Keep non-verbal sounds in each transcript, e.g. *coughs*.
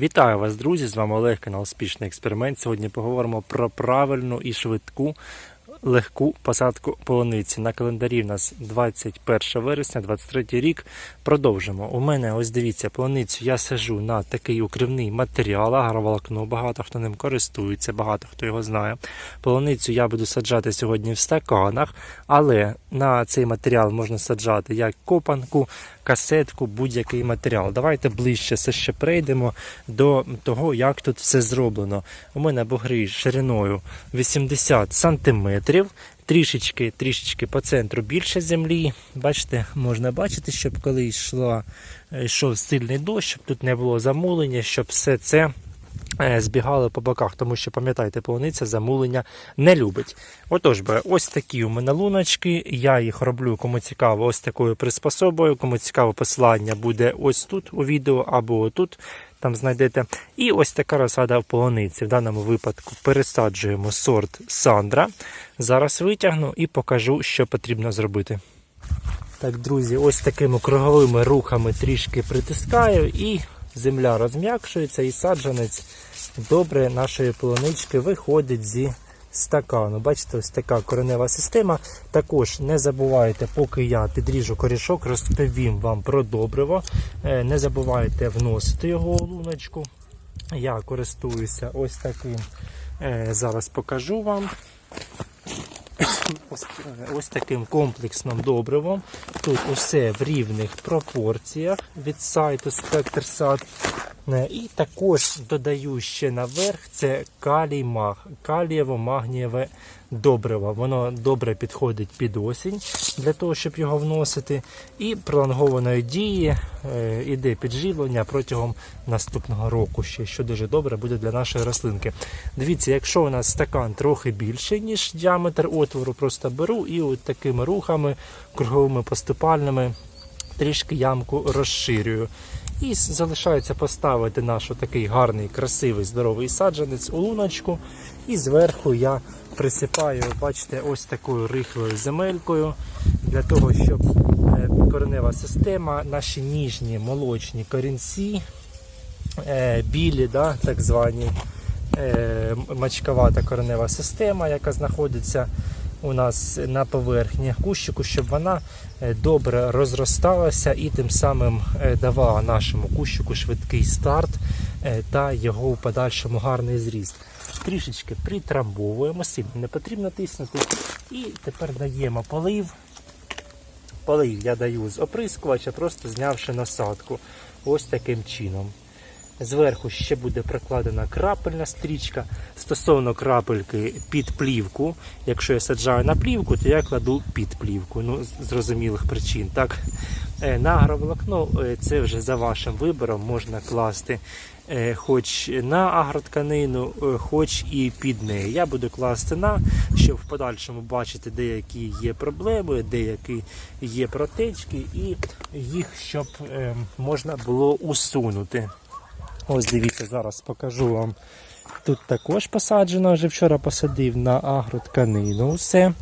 Вітаю вас, друзі! З вами Олег, канал Успішний експеримент. Сьогодні поговоримо про правильну і швидку легку посадку полуниці. На календарі в нас 21 вересня, 23 рік. Продовжимо. У мене, ось дивіться, полуницю я сажу на такий укривний матеріал, агроволокно. Багато хто ним користується, багато хто його знає. Полуницю я буду саджати сьогодні в стаканах, але на цей матеріал можна саджати як копанку, касетку, будь-який матеріал. Давайте ближче все ще прийдемо до того, як тут все зроблено. У мене бугри шириною 80 сантиметрів. Трішечки, трішечки по центру більше землі. Бачите, можна бачити, щоб коли йшла, е, йшов сильний дощ, щоб тут не було замулення, щоб все це е, збігало по боках, тому що пам'ятайте, полуниця замулення не любить. Отож, ось такі у мене луночки. Я їх роблю, кому цікаво, ось такою приспособою. Кому цікаво, посилання буде ось тут у відео або тут. Там знайдете. І ось така розсада в полуниці. В даному випадку пересаджуємо сорт Сандра. Зараз витягну і покажу, що потрібно зробити. Так, друзі, ось такими круговими рухами трішки притискаю, і земля розм'якшується, і саджанець добре нашої полонички виходить зі стакану. Бачите, ось така коренева система. Також не забувайте, поки я підріжу корішок, розповім вам про добриво. Е, Не забувайте вносити його у луночку. Я користуюся ось таким. Е, Зараз покажу вам. *coughs* Ось, е, ось таким комплексним добривом. Тут усе в рівних пропорціях від сайту SpectreSat. Е, І також додаю ще наверх це калій маг, калієво-магнієве добриво. Воно добре підходить під осінь для того, щоб його вносити. І пролонгованої дії е, іде підживлення протягом наступного року, ще, що дуже добре буде для нашої рослинки. Дивіться, якщо у нас стакан трохи більший, ніж діаметр отвору, просто беру і от такими рухами, круговими поступальними, трішки ямку розширюю. І залишається поставити наш такий гарний, красивий, здоровий саджанець у луночку. І зверху я присипаю, бачите, ось такою рихлою земелькою, для того, щоб е, коренева система, наші ніжні молочні корінці, е, білі, да, так звані, е, мачковата коренева система, яка знаходиться у нас на поверхні кущику, щоб вона е, добре розросталася і тим самим е, давала нашому кущику швидкий старт е, та його у подальшому гарний зріст. Трішечки притрамбовуємо, сильно не потрібно тиснути. І тепер даємо полив. Полив я даю з оприскувача, просто знявши насадку. Ось таким чином. Зверху ще буде прокладена крапельна стрічка. Стосовно крапельки під плівку. Якщо я саджаю на плівку, то я кладу під плівку. Ну, з зрозумілих причин. Так, Е, на е, це вже за вашим вибором можна класти е, хоч на агротканину, хоч і під неї. Я буду класти на, щоб в подальшому бачити, деякі є проблеми, деякі є протечки, і їх щоб можна було усунути. Ось дивіться, зараз покажу вам. Тут також посаджено, вже вчора посадив на агротканину усе.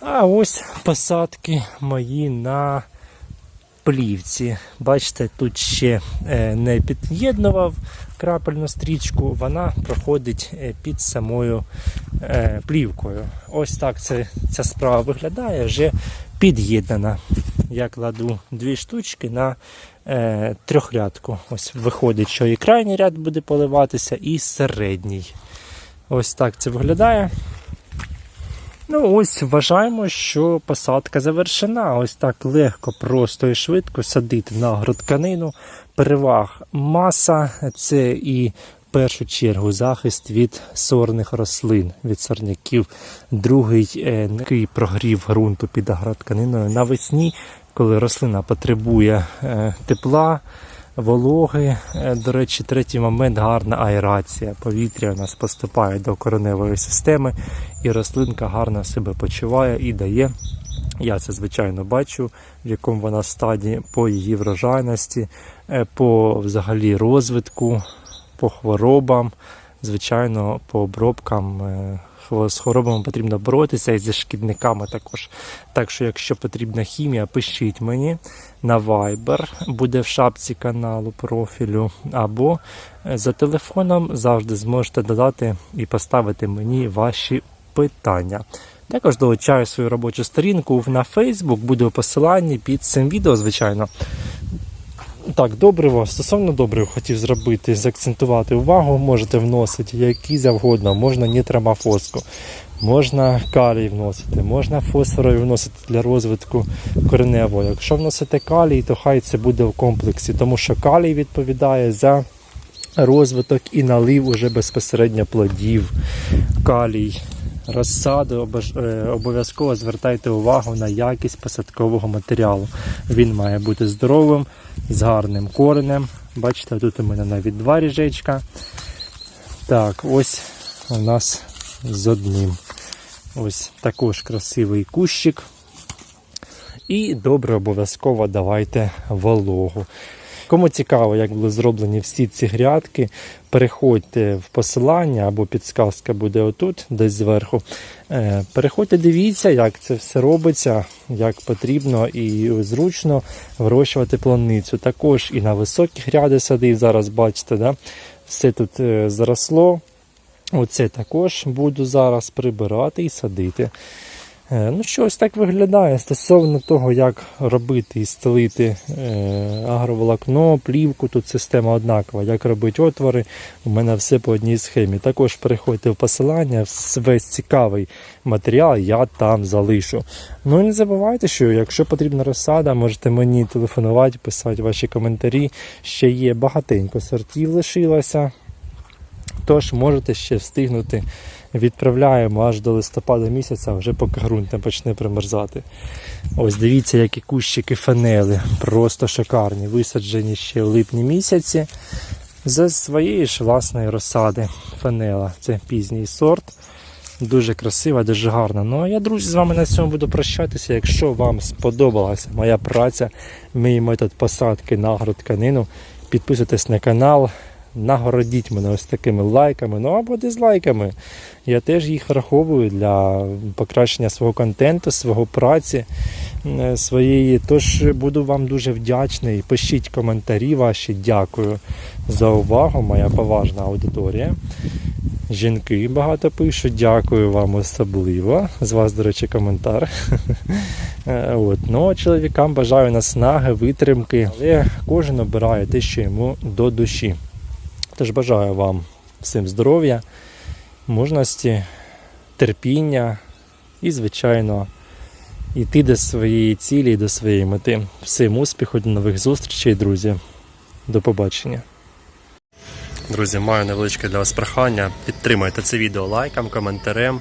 А ось посадки мої на плівці. Бачите, тут ще е, не під'єднував крапельну стрічку, вона проходить е, під самою е, плівкою. Ось так це, ця справа виглядає, вже під'єднана. Я кладу дві штучки на е, трьохрядку. Ось виходить, що і крайній ряд буде поливатися, і середній. Ось так це виглядає. Ну, ось вважаємо, що посадка завершена. Ось так легко, просто і швидко садити на агротканину. Переваг маса це і першу чергу захист від сорних рослин, від сорняків. Другий е, прогрів ґрунту під агротканиною навесні, коли рослина потребує е, тепла. Вологи, Е, до речі, третій момент гарна аерація. Повітря у нас поступає до кореневої системи, і рослинка гарно себе почуває і дає. Я це звичайно бачу, в якому вона стадії по її врожайності, е, по взагалі розвитку, по хворобам, звичайно, по обробкам е, з хворобами потрібно боротися і зі шкідниками також. Так що, якщо потрібна хімія, пишіть мені на Viber, буде в шапці каналу профілю, або е, за телефоном завжди зможете додати і поставити мені ваші питання. Також долучаю свою робочу сторінку на Facebook, буде у посиланні під цим відео, звичайно. Так, добриво. Стосовно добрив хотів зробити, заакцентувати увагу, можете вносити які завгодно, можна нітромафоску, можна калій вносити, можна фосфорові вносити для розвитку кореневого. Якщо вносите калій, то хай це буде в комплексі, тому що калій відповідає за розвиток і налив уже безпосередньо плодів. Калій. Розсаду е, обов'язково звертайте увагу на якість посадкового матеріалу. Він має бути здоровим, з гарним коренем. Бачите, тут у мене навіть два ріжечка. Так, ось у нас з одним. Ось також красивий кущик. І добре обов'язково давайте вологу. Кому цікаво, як були зроблені всі ці грядки, переходьте в посилання або підсказка буде отут, десь зверху. Е, Переходьте, дивіться, як це все робиться, як потрібно і зручно вирощувати планицю. Також і на високі гряди садив, зараз бачите, да? все тут е, заросло. Оце також буду зараз прибирати і садити. Е, Ну, що ось так виглядає стосовно того, як робити і стелити е, агроволокно, плівку, тут система однакова, як робити отвори, у мене все по одній схемі. Також переходьте в посилання, весь цікавий матеріал я там залишу. Ну і не забувайте, що якщо потрібна розсада, можете мені телефонувати, писати ваші коментарі. Ще є багатенько сортів лишилося. Тож можете ще встигнути. Відправляємо аж до листопада місяця, вже поки ґрунт не почне примерзати. Ось дивіться, які кущики фанели, просто шикарні. Висаджені ще в липні місяці з своєї ж власної розсади фанела. Це пізній сорт. Дуже красива, дуже гарна. Ну а я, друзі, з вами на цьому буду прощатися. Якщо вам сподобалася моя праця, мій метод посадки на агротканину, підписуйтесь на канал, нагородіть мене ось такими лайками, ну або дизлайками. Я теж їх враховую для покращення свого контенту, свого праці е, своєї. Тож буду вам дуже вдячний. Пишіть коментарі ваші. Дякую за увагу, моя поважна аудиторія. Жінки багато пишуть, дякую вам особливо. З вас, до речі, коментар. *laughs* Е, От. Ну, чоловікам бажаю наснаги, витримки, але кожен обирає те, що йому до душі. Тож бажаю вам всім здоров'я, мужності, терпіння і, звичайно, йти до своєї цілі і до своєї мети. Всім успіху, до нових зустрічей, друзі. До побачення. Друзі, маю невеличке для вас прохання. Підтримайте це відео лайком, коментарем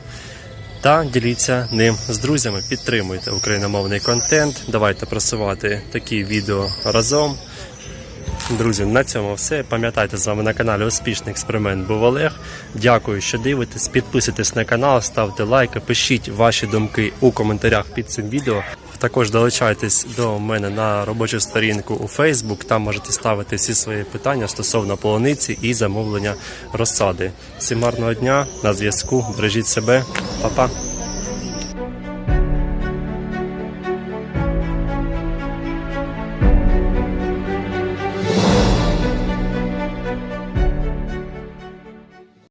та діліться ним з друзями. Підтримуйте україномовний контент. Давайте просувати такі відео разом. Друзі, на цьому все. Пам'ятайте, з вами на каналі Успішний експеримент був Олег. Дякую, що дивитесь. Підписуйтесь на канал, ставте лайки, пишіть ваші думки у коментарях під цим відео. Також долучайтесь до мене на робочу сторінку у Facebook. Там можете ставити всі свої питання стосовно полуниці і замовлення розсади. Всім гарного дня на зв'язку. Бережіть себе, Па-па.